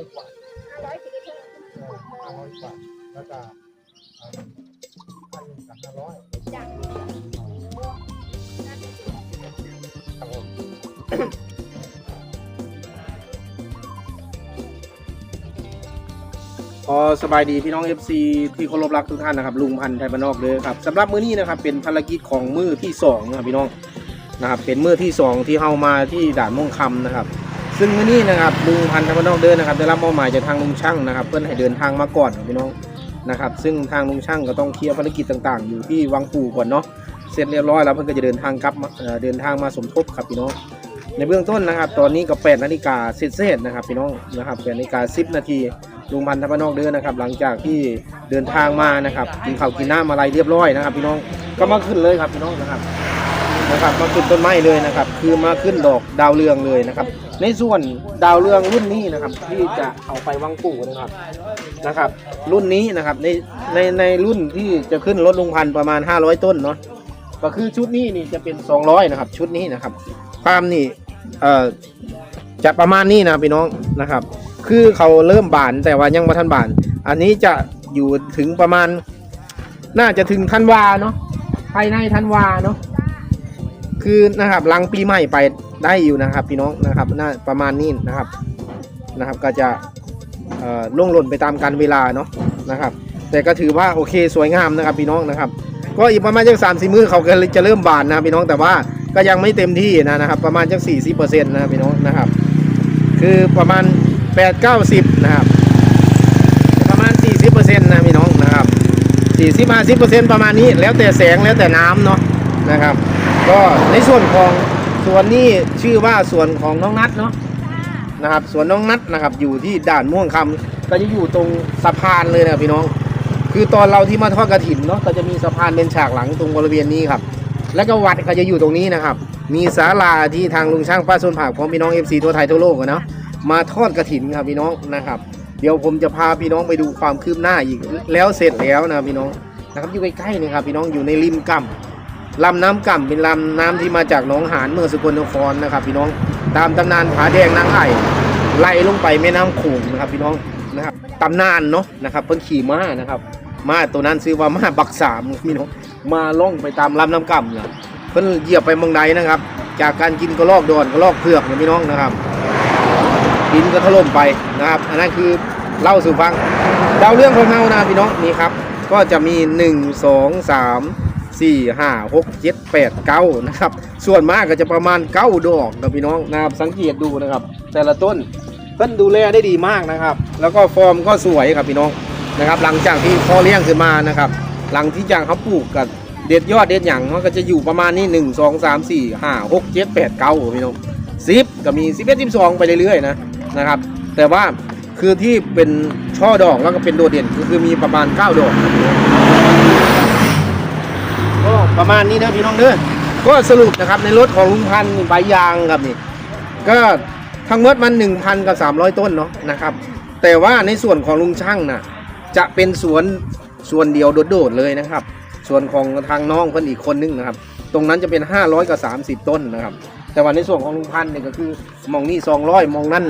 อยกว่าห้าร้อยสิบเอ็ดห้าร้อยกว่าแล้วก็เอ่อพันหนึ่กับห้าร้อยจากครับผมพอสบายดีพี่น้อง FC ที่เคารพรักทุกท่านนะครับลุงพันธ์ไทยบ้านนอกเลยครับสำหรับมื้อนี้นะครับเป็นภารกิจของมื้อที่สองนะครับพี่น้องนะครับเป็นมื้อที่สองที่เฮามาที่ด่านม่วงคำนะครับ ซึ่งเมื้อนี้นะครับลุงพันธ์ไทยบ้านอกเดินนะครับได้รับมอบหมายจากทางลุงช่างนะครับ เพื่อนให้เดินทางมาก่อนพี่น้องนะครับ ซึ่งทางลุงช่างก็ต้องเคลียร์ภารกิจต่างๆ อยู่ที่วังปู่ก่อนเนาะเสร็จเรียบร้อยแล้วเพื่อนก็จะเดินทางกลับเดินทางมาสมทบครับพี่น้องในเบื้องต้นนะครับ ตอนนี้ก็8นาฬิกาเศษๆนะครับพี่น้องนะครับ8นาฬิกา10 นาทีลุงพันธ์ทัพนอกเดินนะครับ หลังจากที่เดินทางมานะครับกินข้าวกินน้ำอะไรเรียบร้อยนะครับ พี่น้องก็มาขึ้นเลยครับพี่น้องนะครับ นะครับมาขึ้นต้นไม้เลยนะครับ คือมาขึ้นดอกดาวเรืองเลยนะครับ ในส่วนดาวเรืองรุ่นนี้นะครับ ที่จะเอาไปวังปู่นะครับนะครับ รุ่นนี้นะครับในในในรุ่นที่จะขึ้นรถลุงพันประมาณ 500 ต้นเนาะก็คือชุดนี้นี่จะเป็น 200 นะครับ ชุดนี้นะครับความนี่เอ่อจะประมาณนี้นะพี่น้องนะครับ คือเขาเริ่มบานแต่ว่ายังไม่ทันบาน อันนี้จะอยู่ถึงประมาณ น่าจะถึงธันวาเนาะภายในธันวาเนาะ คือนะครับหลังปีใหม่ไปได้อยู่นะครับ พี่น้องนะครับน่าประมาณนี้นะครับนะครับ ก็จะเอ่อล่วงหล่นไปตามการเวลาเนาะนะครับ แต่ก็ถือว่าโอเคสวยงามนะครับ พี่น้องนะครับ ก็อีกประมาณจักสามสี่มือเขาก็จะเริ่มบานนะครับพี่น้องแต่ว่าก็ยังไม่เต็มที่นะนะครับ ประมาณจักสี่สิบเปอร์เซ็นต์นะพี่น้องนะครับ คือประมาณแปดเก้าสิบนะครับ ประมาณสี่สิบเปอร์เซ็นต์นะพี่น้องนะครับสี่สิบห้าสิบเปอร์เซ็นต์ประมาณนี้แล้วแต่แสงแล้วแต่น้ำเนาะนะครับ ก็ในส่วนของส่วนนี้ชื่อว่าส่วนของน้องนัดเนาะนะครับส่วนน้องนัดนะครับ อยู่ที่ด่านม่วงคำก็จะอยู่ตรงสะพานเลยนะพี่น้อง คือตอนเราที่มาทอดกระถินเนาะก็จะมีสะพานเป็นฉากหลังตรงบริเวณนี้ครับ แล้วก็วัดก็จะอยู่ตรงนี้นะครับ มีศาลาที่ทางลุงช่างป้าส่วนผักของพี่น้อง FC ทั่วไทยทั่วโลกอะเนาะมาทอดกระถินครับพี่น้องนะครับ เดี๋ยวผมจะพาพี่น้องไปดูความคืบหน้าอีกแล้วเสร็จแล้วนะพี่น้องนะครับอยู่ใกล้ๆนี่ครับพี่น้องอยู่ในริมก่ำ ลำน้ำก่ำเป็นลำน้ำที่มาจากหนองหานเมืองสกลนครนะครับ พี่น้องตามตำนานผาแดงนางไอ่ไล่ลงไปแม่น้ำโขงนะครับ พี่น้องนะครับตำนานเนาะนะครับเพิ่นขี่ม้านะครับม้าตัวนั้นชื่อว่าม้าบักสามพี่น้องมาล่องไปตามลำน้ำก่ำนะเพิ่นเหยียบไปเมืองใดนะครับ จากการกินกระลอกดอนกระลอกเผือกนี่ยพี่น้องนะครับดินก็ถล่มไปนะครับอันนั้นคือเล่าสู่ฟังดาวเรื่องของเฮานะพี่น้องนี่ครับ ก็จะมี 1 2 3 4 5 6 7 8 9นะครับ ส่วนมากก็จะประมาณ9ดอกนะพี่น้องนะครับสังเกตดูนะครับ แต่ละต้นเพิ่นดูแลได้ดีมากนะครับ แล้วก็ฟอร์มก็สวยครับพี่น้องนะครับ หลังจากที่พอเลี้ยงขึ้นมานะครับ หลังที่จากเขาปลูกกับเด็ดยอดเด็ดหยังมันก็จะอยู่ประมาณนี้1 2 3 4 5 6 7 8 9พี่น้องสิบก็มี11 12ไปเรื่อยๆนะนะครับ แต่ว่าคือที่เป็นช่อดอกแล้วก็เป็นโดดเด่นก็คือมีประมาณ 9 ดอกครับ ก็ประมาณนี้นะพี่น้องเด้อก็สรุปนะครับในรถของลุงพันธ์ใบยางครับนี่ก็ทั้งหมดมัน1,000กับ300 ต้นเนาะนะครับ แต่ว่าในส่วนของลุงช่างน่ะจะเป็นสวนส่วนเดียวโดดๆเลยนะครับ ส่วนของทางน้องคนอีกคนนึงนะครับ ตรงนั้นจะเป็น 500 กับ 30 ต้นนะครับ แต่ว่าในส่วนของลุงพันธ์เนี่ยก็คือมองนี่200 มองนั่น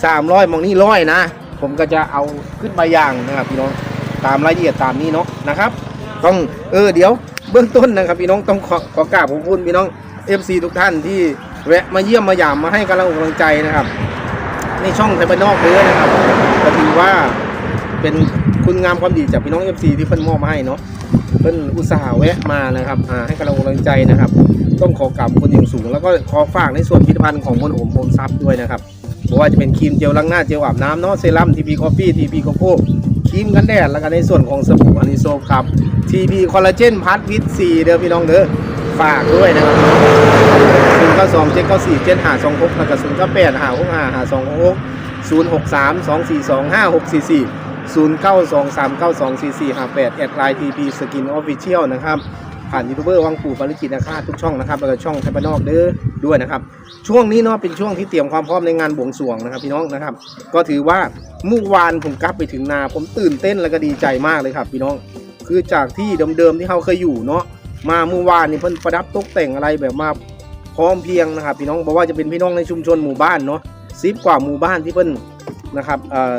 300 มองนี่ร้อยนะ ผมก็จะเอาขึ้นใบยางนะครับพี่น้องตามรายละเอียดตามนี้เนาะนะครับ ต้องเออเดี๋ยว เบื้องต้นนะครับพี่น้องต้องขอขอกราบขอบคุณพี่น้อง FC ทุกท่านที่แวะมาเยี่ยมมาหยามมาให้กำลังอกกำลังใจนะครับ ในช่องไทยบ้านนอกเลยนะครับก็ถือว่าเป็นคุณงามความดีจากพี่น้อง FC ที่เพิ่นมอบมาให้เนาะเพิ่นอุตส่าห์แวะมานะครับอ่าให้กำลังอกกำลังใจนะครับ ต้องขอกราบคนอย่างสูง แล้วก็ขอฝากในส่วนผลิตภัณฑ์ของมนโอมโอมซับด้วยนะครับไม่ว่าจะเป็นครีมเจลล้างหน้าเจลอาบน้ำเนาะเซรั่มทีพีคอฟฟี่ทีพีโกโก้ รีมกันแดดแล้วก็ในส่วนของสบู่อันิโซฟครับทีพีคอลลาเจนพัทวิตซีเด้อพี่น้องเด้อฝากด้วยนะครับศูนย์เก้าสองเจ็ดเก้าสี่เจ็ดห้าสองหกแล้วก็ศูนย์เก้าแปดห้าหกห้าห้าสองหกศูนย์หกสามสองสี่สองห้าหกสี่สี่ศูนย์เก้าสองสามเก้าสองสี่สี่ห้าแปดแอดไลน์ทีพีสกินออฟฟิเชียลนะครับ ผ่านยูทูบเบอร์วังปู่ปาริจิตนะครับทุกช่องนะครับแล้วก็ช่องไทยบ้านนอกเด้อด้วยนะครับ ช่วงนี้เนาะเป็นช่วงที่เตรียมความพร้อมในงานบวงสรวงนะครับพี่น้องนะครับ ก็ถือว่าเมื่อวานผมกลับไปถึงนา ผมตื่นเต้นแล้วก็ดีใจมากเลยครับ พี่น้อง คือจากที่เดิมๆที่เขาเคยอยู่เนาะมาเมื่อวานนี่เพิ่นประดับตกแต่งอะไรแบบมาพร้อมเพรียงนะครับ พี่น้องบอกว่าจะเป็นพี่น้องในชุมชนหมู่บ้านเนาะซิบกว่าหมู่บ้านที่เพิ่นนะครับเอ่อ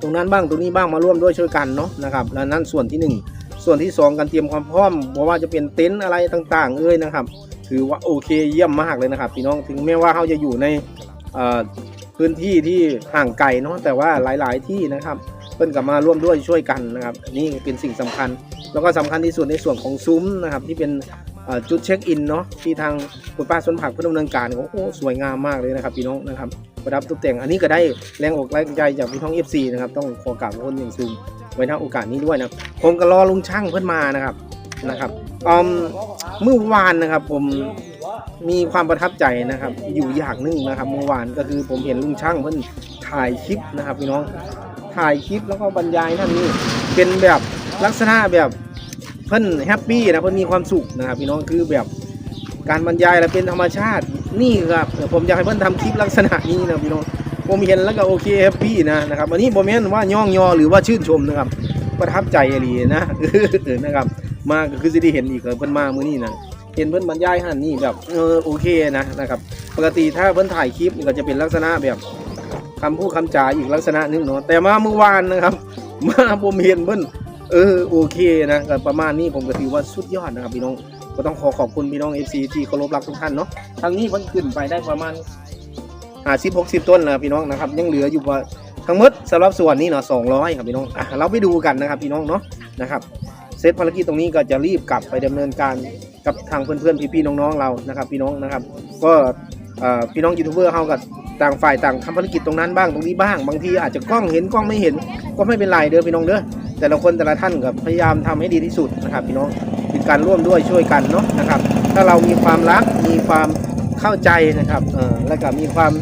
ตรงนั้นบ้างตรงนี้บ้างมาร่วมด้วยช่วยกันเนาะนะครับและนั่นส่วนที่หนึ่ ส่วนที่สองการเตรียมความพร้อมเพราะว่าจะเป็นเต็นท์อะไรต่างๆ เอ้ยนะครับ ถือว่าโอเคเยี่ยมมากเลยนะครับพี่น้องถึงแม้ว่าเขาจะอยู่ในพื้นที่ที่ห่างไกลเนาะแต่ว่าหลายๆที่นะครับเพิ่นกับมาร่วมด้วยช่วยกันนะครับ นี่เป็นสิ่งสำคัญ แล้วก็สำคัญที่สุดในส่วนของซุ้มนะครับ ที่เป็นจุดเช็คอินเนาะที่ทางคุณป้าสวนผักเพื่อดำเนินการโอ้โหสวยงามมากเลยนะครับพี่น้องนะครับประดับตกแต่งอันนี้ก็ได้แรงอกแรงใจจากพี่น้อง FC นะครับต้องขอกราบขอบคุณอย่างสูง ไว้ณโอกาสนี้ด้วยนะผมก็รอลุงช่างเพื่อนมานะครับนะครับเมื่อวานนะครับ ผมมีความประทับใจนะครับ อยู่อย่างนึ่งนะครับ เมื่อวานก็คือผมเห็นลุงช่างเพิ่นถ่ายคลิปนะครับพี่น้องถ่ายคลิปแล้วก็บรรยายนั่นนี่เป็นแบบลักษณะแบบเพิ่นแฮปปี้นะเพิ่นมีความสุขนะครับพี่น้องคือแบบการบรรยายแล้วเป็นธรรมชาตินี่ครับผมอยากให้เพิ่นทำคลิปลักษณะนี้นะพี่น้อง ผมเห็นแล้วก็โอเคแฮปปี้นะนะครับอันนี้โมเมนต์ว่าย่องยอหรือว่าชื่นชมนะครับ ประทับใจอะไรนะนะครับมาก็คือสิได้เห็นอีกเพิ่นมามื้อนี้นะเห็นเพื่อนบรรยายหันนี่แบบเออโอเคนะนะครับปกติถ้าเพื่อนถ่ายคลิปก็จะเป็นลักษณะแบบคำพูดคำจาอีกลักษณะนึงเนาะแต่มาเมื่อวานนะครับ มาผมเห็นเพื่อนเออโอเคนะประมาณนี้ผมก็ถือว่าสุดยอดนะครับพี่น้องก็ต้องขอขอบคุณพี่น้อง FC ที่เคารพรักทุกท่านเนาะทางนี้เพิ่นขึ้นไปได้ประมาณ ห้าสิบหกสิบต้นแล้วพี่น้องนะครับยังเหลืออยู่ว่าทั้งหมดสำหรับส่วนนี้เนาะสองร้อยครับพี่น้องอะเราไปดูกันนะครับพี่น้องเนาะนะครับเซตภารกิจตรงนี้ก็จะรีบกลับไปดำเนินการกับทางเพื่อนๆพี่ๆน้องๆเรานะครับพี่น้องนะครับ ก็อ่อพี่น้องยูทูบเบอร์เขากับต่างฝ่ายต่างทำภารกิจตรงนั้นบ้างตรงนี้บ้าง บางทีอาจจะกล้องเห็นกล้องไม่เห็น ก็ไม่เป็นไรเด้อพี่น้องเด้อแต่ละคนแต่ละท่านก็พยายามทำให้ดีที่สุดนะครับ พี่น้องเป็นการร่วมด้วยช่วยกันเนาะนะครับ ถ้าเรามีความรักมีความเข้าใจนะครับเอ่อและก็มีความ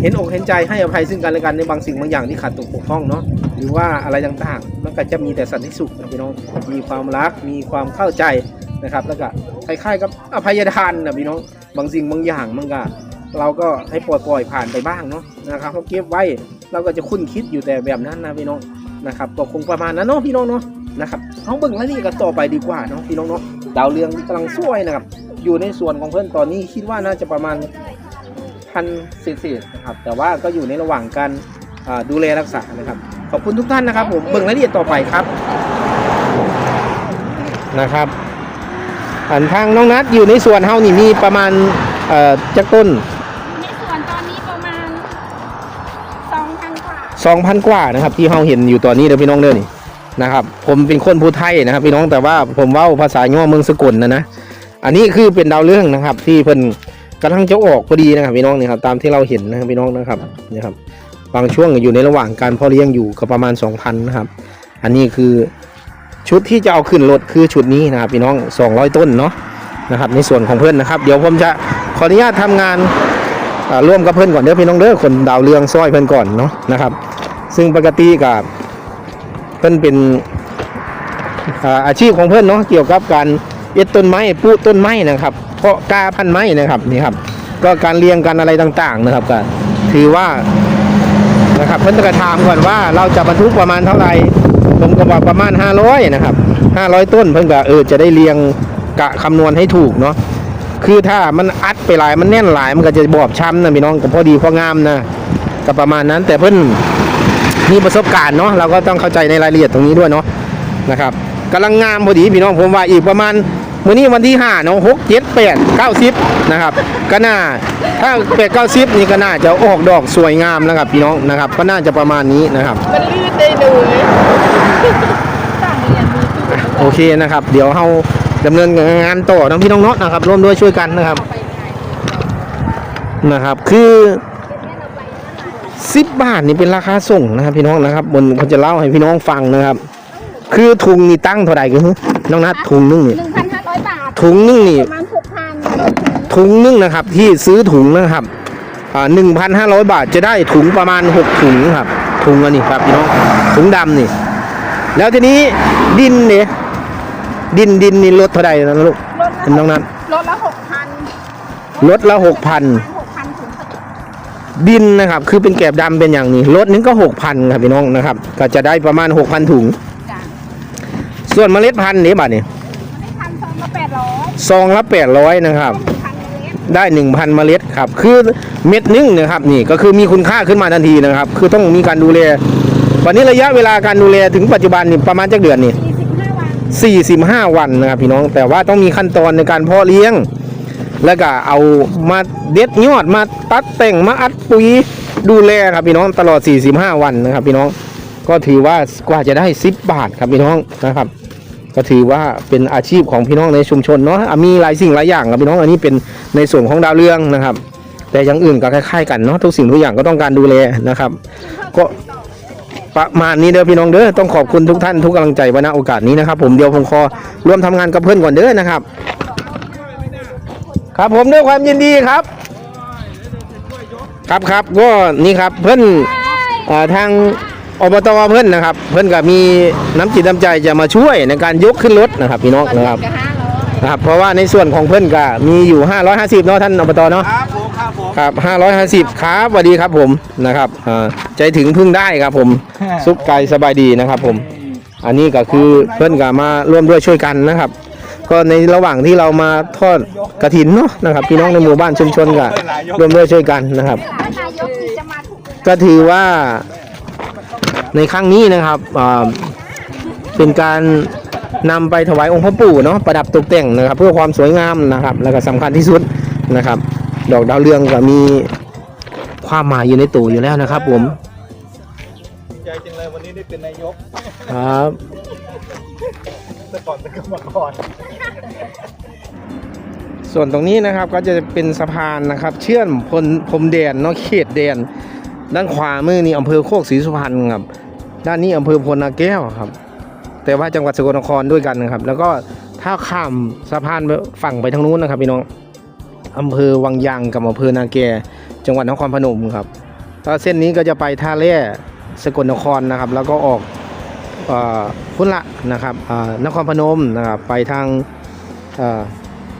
เห็นอกเห็นใจให้อภัยซึ่งกันและกันในบางสิ่งบางอย่างที่ขาดตกบกพร่องเนาะหรือว่าอะไรต่างๆ มันก็จะมีแต่สันติสุขนะพี่น้องมีความรักมีความเข้าใจนะครับ แล้วก็คล้ายๆกับอภัยทานนะพี่น้องบางสิ่งบางอย่างมันก็เราก็ให้ปล่อยปล่อยผ่านไปบ้างเนาะนะครับเขาเก็บไว้เราก็จะคุ้นคิดอยู่แต่แบบนั้นนะพี่น้องนะครับก็คงประมาณนั้นเนาะพี่น้องเนาะนะครับเขาเบิ่งแล้วนี่กันต่อไปดีกว่าเนาะพี่น้องเนาะดาวเรืองกำลังสวยนะครับอยู่ในส่วนของเพื่อนตอนนี้คิดว่าน่าจะประมาณ พันเศษๆนะครับ แต่ว่าก็อยู่ในระหว่างการอ่าดูแลรักษานะครับ ขอบคุณทุกท่านนะครับ ผมเบิ่งรายละเอียดต่อไปครับนะครับอันทางน้องนัดอยู่ในส่วนเฮานี่มีประมาณเอ่อจักต้นในสวนตอนนี้ประมาณสองพันกว่า2,000กว่านะครับ ที่เฮาเห็นอยู่ตอนนี้เด้อพี่น้องเด้อนี่นะครับ ผมเป็นคนผู้ไทยนะครับ พี่น้องแต่ว่าผมเว้าภาษาย่อเมืองสกลนะนะอันนี้คือเป็นดาวเรื่องนะครับ ที่เพิ่น กำลังจะออกพอดีนะครับพี่น้องนี่ครับตามที่เราเห็นนะครับพี่น้องนะครับนี่ครับบางช่วงอยู่ในระหว่างการเพาะเลี้ยงอยู่ก็ประมาณ 2,000นะครับ อันนี้คือชุดที่จะเอาขึ้นรถคือชุดนี้นะครับพี่น้อง 200 ต้นเนาะนะครับในส่วนของเพื่อนนะครับ เดี๋ยวผมจะขออนุญาตทำงานร่วมกับเพื่อนก่อนเด้อพี่น้องเด้อคนดาวเรืองซอยเพื่อนก่อนเนาะนะครับ ซึ่งปกติกับเพื่อนเป็นอาอาชีพของเพื่อนเนาะเกี่ยวกับการเอ็ดต้นไม้ปลูกต้นไม้นะครับ เพาะกล้าพันไม้นะครับนี่ครับ ก็การเรียงกันอะไรต่างๆนะครับก็ถือว่านะครับเพิ่นจะถามก่อนว่าเราจะบรรทุกประมาณเท่าไหร่ผมก็บอกประมาณ 500นะครับ500 ต้นเพิ่นก็เออจะได้เรียงกะคำนวณให้ถูกเนาะคือถ้ามันอัดไปหลายมันแน่นหลายมันก็จะบอบช้ำนะพี่น้องก็พอดีพองามนะก็ประมาณนั้นแต่เพิ่นมีประสบการณ์เนาะเราก็ต้องเข้าใจในรายละเอียดตรงนี้ด้วยเนาะนะครับกำลังงามพอดีพี่น้องผมว่าอีกประมาณ มื้อนี้วันที่5เนาะ6 7 8 9 10นะครับ ก็น่าถ้า8 9 10นี่ก็น่าจะออกดอกสวยงามนะครับพี่น้องนะครับ ก็น่าจะประมาณนี้นะครับมันลื่นได้เลยต่างเรียนมีตู้โอเคนะครับ เดี๋ยวเราดำเนินงานต่อน้องพี่น้องเนาะนะครับ ร่วมด้วยช่วยกันนะครับไปง่ายนะครับ คือสิบบาทนี่เป็นราคาส่งนะครับ พี่น้องนะครับบนเขาจะเล่าให้พี่น้องฟังนะครับ คือถุงนี่ตั้งเท่าไหร่กันน้องนัดถุงนึงนี่หนึ่งพันห้าร้อยบาท ถุงนึงนี่ประมาณหกพันถุงนึงนะครับ ที่ซื้อถุงนะครับอ่าหนึ่งพันห้าร้อยบาทจะได้ถุงประมาณหกถุงครับถุงอันนี้ครับพี่น้องถุงดำนี่ แล้วทีนี้ดินเนี่ยดินดินนี่ลดเท่าไหร่นะลูกรถเป็นน้องนัดรถละหกพันลดละหกพันหกพันถึงดินนะครับ คือเป็นแกบดำเป็นอย่างนี้รถนึงก็หกพันครับพี่น้องนะครับ ก็จะได้ประมาณหกพันถุงจ้ะส่วนเมล็ดพันธุ์นี่บัดนี่ไม่พันสอง ละแปดร้อยซองละแปดร้อยนะครับพันเมล็ดได้1,000เมล็ดครับ คือเม็ดหนึงนะครับนี่ก็คือมีคุณค่าขึ้นมาทันทีนะครับ คือต้องมีการดูแลวันนี้ระยะเวลาการดูแลถึงปัจจุบันนี่ประมาณจักเดือนนี่45วัน45วันนะครับพี่น้องแต่ว่าต้องมีขั้นตอนในการเพาะเลี้ยง แล้วก็เอามาเด็ดยอดมาตัดแต่งมาอัดปุ๋ยดูแลครับพี่น้องตลอด 45 วันนะครับพี่น้องก็ถือว่ากว่าจะได้ 10 บาทครับพี่น้องนะครับ ก็ถือว่าเป็นอาชีพของพี่น้องในชุมชนเนาะมีหลายสิ่งหลายอย่างครับพี่น้องอันนี้เป็นในส่วนของดาวเรืองนะครับ แต่อย่างอื่นก็คล้ายๆกันเนาะทุกสิ่งทุกอย่างก็ต้องการดูแลนะครับ ก็ประมาณนี้เด้อพี่น้องเด้อต้องขอบคุณทุกท่านทุกกำลังใจว้ณโอกาสนี้นะครับผมเดี๋ยวผมขอร่วมทำงานกับเพื่อนก่อนเด้อนะครับ ครับผมด้วยความยินดีครับ ครับครับก็นี่ครับเพื่อนอทาง อบตเพื่อนนะครับ เพื่อนก็มีน้ำจิตน้ำใจจะมาช่วยในการยกขึ้นรถนะครับพี่น้องนะครับกับ500นะครับ เพราะว่าในส่วนของเพื่อนก็มีอยู่ 550เนาะท่านอบตเนาะครับผมครับผมครับ550ครับสวัสดีครับผมนะครับอ่าใจถึงพึ่งได้ครับผมสุขกายสบายดีนะครับผม อันนี้ก็คือเพื่อนก็มาร่วมด้วยช่วยกันนะครับ ก็ในระหว่างที่เรามาทอดกระถินเนาะนะครับ พี่น้องในหมู่บ้านชุมชนก็ร่วมด้วยช่วยกันนะครับท่านนายกนี่จะมาถูกเวลาก็ถือว่า ในครั้งนี้นะครับอ่าเป็นการนำไปถวายองค์พระปู่เนาะประดับตกแต่งนะครับ เพื่อความสวยงามนะครับ แล้วก็สำคัญที่สุดนะครับ ดอกดาวเรืองก็มีความหมายอยู่ในตัวอยู่แล้วนะครับ ผมดีใจจังเลยวันนี้ได้เป็นนายกครับแต่ก่อนเป็นกรรมกรส่วนตรงนี้นะครับก็จะเป็นสะพานนะครับ เชื่อมพลพรมแดนเนาะเขตแดน ด้านขวามือนี่อำเภอโคกศรีสุพรรณครับ ด้านนี้อำเภอพลนาแก้วครับ แต่ว่าจังหวัดสกลนครด้วยกันนะครับ แล้วก็ถ้าข้ามสะพานฝั่งไปทางนู้นนะครับพี่น้องอำเภอวังยางกับอำเภอนาแก จังหวัดนครพนมครับถ้าเส้นนี้ก็จะไปท่าแร่สกลนครนะครับ แล้วก็ออกพุ่นละนะครับนครพนมนะครับไปทาง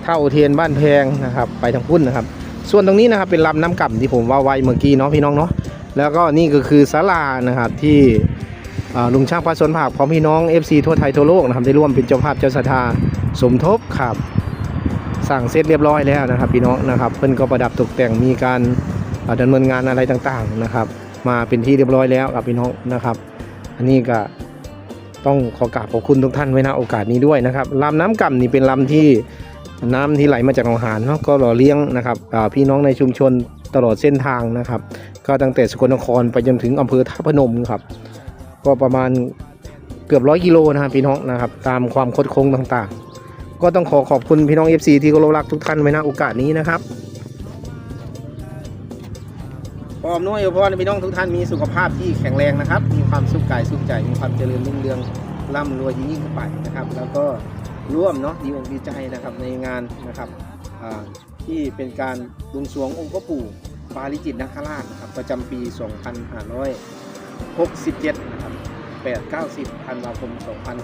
เท่าอุเทนบ้านแพงนะครับไปทางพุ่นนะครับ ส่วนตรงนี้นะครับเป็นลำน้ำก่ำที่ผมว่าไว้เมื่อกี้เนาะพี่น้องเนาะแล้วก็นี่ก็คือศาลานะครับที่ ลุงช่างพระสนผักพร้อมพี่น้อง FC ทั่วไทยทั่วโลกนะครับได้ร่วมเป็นเจ้าภาพเจ้าศรัทธาสมทบครับ สั่งเสร็จเรียบร้อยแล้วนะครับ พี่น้องนะครับเพิ่นก็ประดับตกแต่งมีการดำเนินงานอะไรต่างๆนะครับ มาเป็นที่เรียบร้อยแล้วครับพี่น้องนะครับ อันนี้ก็ต้องขอกราบขอบคุณทุกท่านไว้ณโอกาสนี้ด้วยนะครับลำน้ำก่ำนี่เป็นลำที่น้ำที่ไหลมาจากหนองหานเนาะก็หล่อเลี้ยงนะครับพี่น้องในชุมชนตลอดเส้นทางนะครับ ก็ตั้งแต่สกลนครไปจนถึงอำเภอท่าพนมครับ ก็ประมาณเกือบร้อยกิโลนะครับพี่น้องนะครับ ตามความคดโค้งต่างๆ ก็ต้องขอขอบคุณพี่น้อง FC ที่เคารพรักทุกท่านไว้ณโอกาสนี้นะครับขออำนวยอวยพรพี่น้องทุกท่านมีสุขภาพที่แข็งแรงนะครับ มีความสุขกายสุขใจ มีความเจริญรุ่งเรืองร่ำรวยยิ่งขึ้นไปนะครับ แล้วก็ร่วมเนาะดีอกดีใจนะครับในงานนะครับที่เป็นการบวงสรวงองค์พ่อปู่ปาริจิตนาคราชนะครับประจำปี 67 นะครับ 8 90ธันวาคม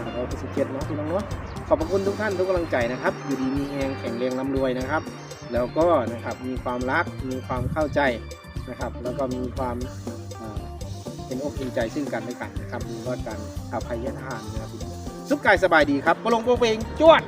2567เนาะพี่น้องเนาะขอบพระคุณทุกท่านทุกกำลังใจนะครับ อยู่ดีมีแหงแข็งแรงร่ำรวยนะครับ แล้วก็นะครับมีความรักมีความเข้าใจนะครับ แล้วก็มีความเป็นอกเป็นใจซึ่งกันและกันนะครับมีว่าการอภัยทานนะครับสุขกายสบายดีครับบลงโปรงเปงจวด